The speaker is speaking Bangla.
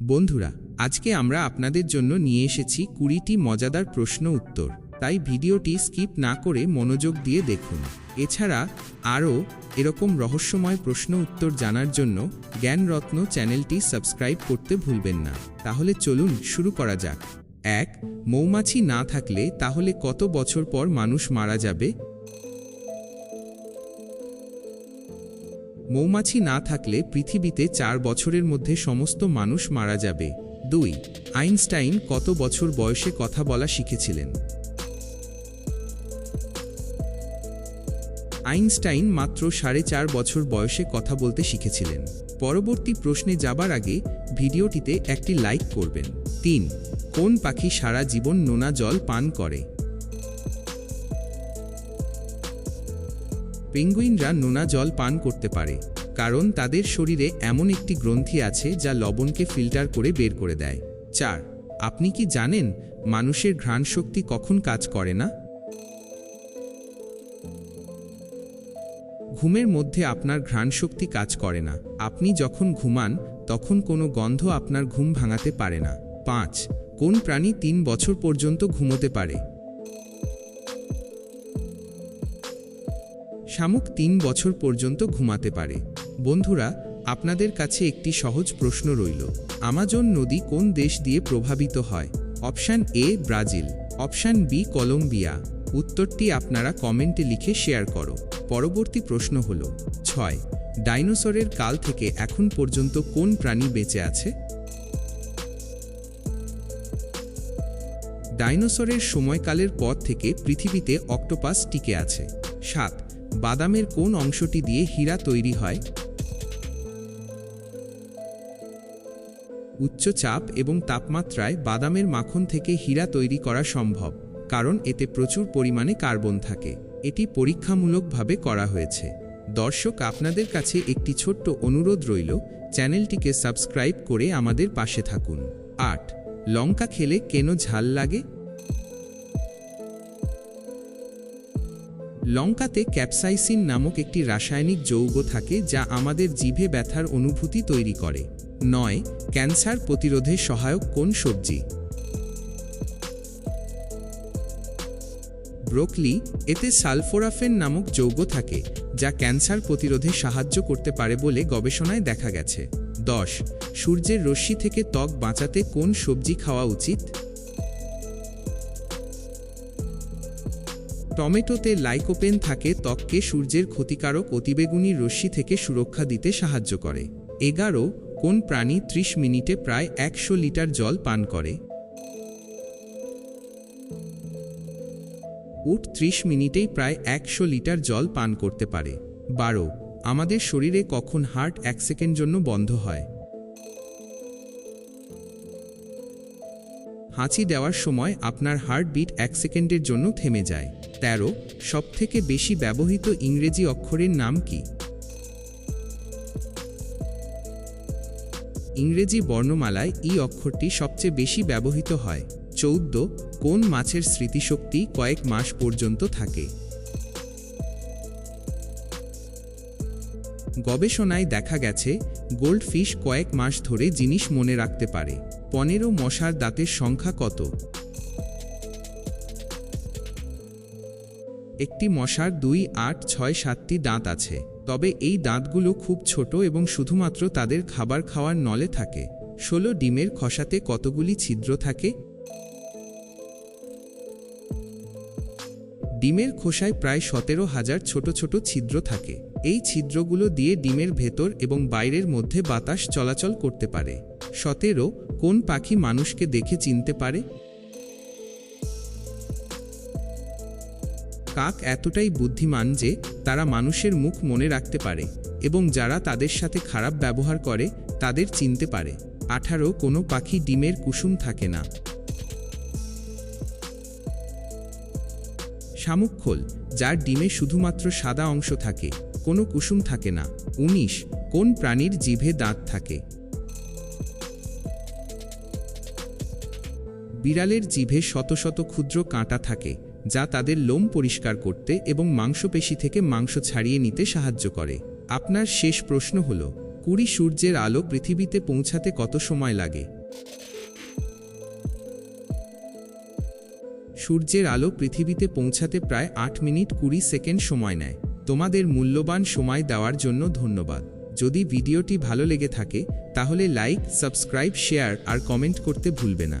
বন্ধুরা, আজকে আমরা আপনাদের জন্য নিয়ে এসেছি কুড়িটি মজাদার প্রশ্ন উত্তর। তাই ভিডিওটি স্কিপ না করে মনোযোগ দিয়ে দেখুন। এছাড়া আরও এরকম রহস্যময় প্রশ্ন উত্তর জানার জন্য জ্ঞানরত্ন চ্যানেলটি সাবস্ক্রাইব করতে ভুলবেন না। তাহলে চলুন শুরু করা যাক। এক, মৌমাছি না থাকলে তাহলে কত বছর পর মানুষ মারা যাবে? মৌমাছি না থাকলে পৃথিবীতে চার বছরের মধ্যে সমস্ত মানুষ মারা যাবে। দুই, আইনস্টাইন কত বছর বয়সে কথা বলা শিখেছিলেন? আইনস্টাইন মাত্র সাড়ে চার বছর বয়সে কথা বলতে শিখেছিলেন। পরবর্তী প্রশ্নে যাবার আগে ভিডিওটিতে একটি লাইক করবেন। তিন, কোন পাখি সারা জীবন নোনা জল পান করে? পেঙ্গুইনরা নোনা জল পান করতে পারে, কারণ তাদের শরীরে এমন একটি গ্রন্থি আছে যা লবণকে ফিল্টার করে বের করে দেয়। চার, আপনি কি জানেন মানুষের ঘ্রাণ শক্তি কখন কাজ করে না? ঘুমের মধ্যে আপনার ঘ্রাণ শক্তি কাজ করে না। আপনি যখন ঘুমান, তখন কোনো গন্ধ আপনার ঘুম ভাঙাতে পারে না। পাঁচ, কোন প্রাণী তিন বছর পর্যন্ত ঘুমোতে পারে? শামুক তিন বছর পর্যন্ত ঘুমাতে পারে। বন্ধুরা, আপনাদের কাছে একটি সহজ প্রশ্ন রইল, আমাজন নদী কোন দেশ দিয়ে প্রভাবিত হয়? Option A, Brazil. Option B, Colombia. উত্তরটি আপনারা কমেন্টে লিখে শেয়ার করো। পরবর্তী প্রশ্ন হল, ছয়, ডাইনোসরের কাল থেকে এখন পর্যন্ত কোন প্রাণী বেঁচে আছে? ডাইনোসরের সময়কালের পর থেকে পৃথিবীতে অক্টোপাস টিকে আছে। সাত বাদামের কোন অংশটি দিয়ে হীরা তৈরি হয়? উচ্চ চাপ এবং তাপমাত্রায় বাদামের মাখন থেকে হীরা তৈরি করা সম্ভব, কারণ এতে প্রচুর পরিমাণে কার্বন থাকে। এটি পরীক্ষামূলকভাবে করা হয়েছে। দর্শক, আপনাদের কাছে একটি ছোট্ট অনুরোধ রইল, চ্যানেলটিকে সাবস্ক্রাইব করে আমাদের পাশে থাকুন। আট, লঙ্কা খেলে কেন ঝাল লাগে? লঙ্কাতে ক্যাপসাইসিন নামক একটি রাসায়নিক যৌগ থাকে যা আমাদের জিভে ব্যথার অনুভূতি তৈরি করে। নয়, ক্যান্সার প্রতিরোধে সহায়ক কোন সবজি? ব্রোকলি, এতে সালফোরাফেন নামক যৌগ থাকে, যা ক্যান্সার প্রতিরোধে সাহায্য করতে পারে বলে গবেষণায় দেখা গেছে। দশ, সূর্যের রশ্মি থেকে ত্বক বাঁচাতে কোন সবজি খাওয়া উচিত? টমেটোতে লাইকোপেন থাকে ত্বককে সূর্যের ক্ষতিকারক অতিবেগুনি রশ্মি থেকে সুরক্ষা দিতে সাহায্য করে। এগারো, কোন প্রাণী ত্রিশ মিনিটে প্রায় একশো লিটার জল পান করে? উট ত্রিশ মিনিটেই প্রায় একশো লিটার জল পান করতে পারে। বারো, আমাদের শরীরে কখন হার্ট এক সেকেন্ড জন্য বন্ধ হয়? হাঁচি দেওয়ার সময় আপনার হার্টবিট এক সেকেন্ডের জন্য থেমে যায়। তেরো, সবথেকে বেশি ব্যবহৃত ইংরেজি অক্ষরের নাম কি? ইংরেজি বর্ণমালায় ই অক্ষরটি সবচেয়ে বেশি ব্যবহৃত হয়। চৌদ্দ, কোন মাছের স্মৃতিশক্তি কয়েক মাস পর্যন্ত থাকে? গবেষণায় দেখা গেছে, গোল্ডফিশ কয়েক মাস ধরে জিনিস মনে রাখতে পারে। পনেরো মশার দাঁতের সংখ্যা কত? একটি মশার দুই, আট, ছয়, সাতটি দাঁত আছে। তবে এই দাঁতগুলো খুব ছোট এবং শুধুমাত্র তাদের খাবার খাওয়ার নলে থাকে। ষোলো ডিমের খসাতে কতগুলি ছিদ্র থাকে? ডিমের খোসায় প্রায় সতেরো হাজার ছোট ছোট ছিদ্র থাকে। এই ছিদ্রগুলো দিয়ে ডিমের ভেতর এবং বাইরের মধ্যে বাতাস চলাচল করতে পারে। সতেরো কোন পাখি মানুষকে দেখে চিনতে পারে? কাক এতটাই বুদ্ধিমান যে তারা মানুষের মুখ মনে রাখতে পারে এবং যারা তাদের সাথে খারাপ ব্যবহার করে তাদের চিনতে পারে। আঠারো কোনো পাখি ডিমের কুসুম থাকে না। শামুকখোল যার ডিমে শুধুমাত্র সাদা অংশ থাকে, কোনো কুসুম থাকে না। উনিশ, কোন প্রাণীর জিভে দাঁত থাকে? বিড়ালের জিভে শত শত ক্ষুদ্র কাঁটা থাকে, যা তাদের লোম পরিষ্কার করতে এবং মাংসপেশি থেকে মাংস ছাড়িয়ে নিতে সাহায্য করে। আপনার শেষ প্রশ্ন হল, কুড়ি সূর্যের আলো পৃথিবীতে পৌঁছাতে কত সময় লাগে? সূর্যের আলো পৃথিবীতে পৌঁছাতে প্রায় আট মিনিট কুড়ি সেকেন্ড সময় নেয়। তোমাদের মূল্যবান সময় দেওয়ার জন্য ধন্যবাদ। যদি ভিডিওটি ভালো লেগে থাকে, তাহলে লাইক, সাবস্ক্রাইব, শেয়ার আর কমেন্ট করতে ভুলবে না।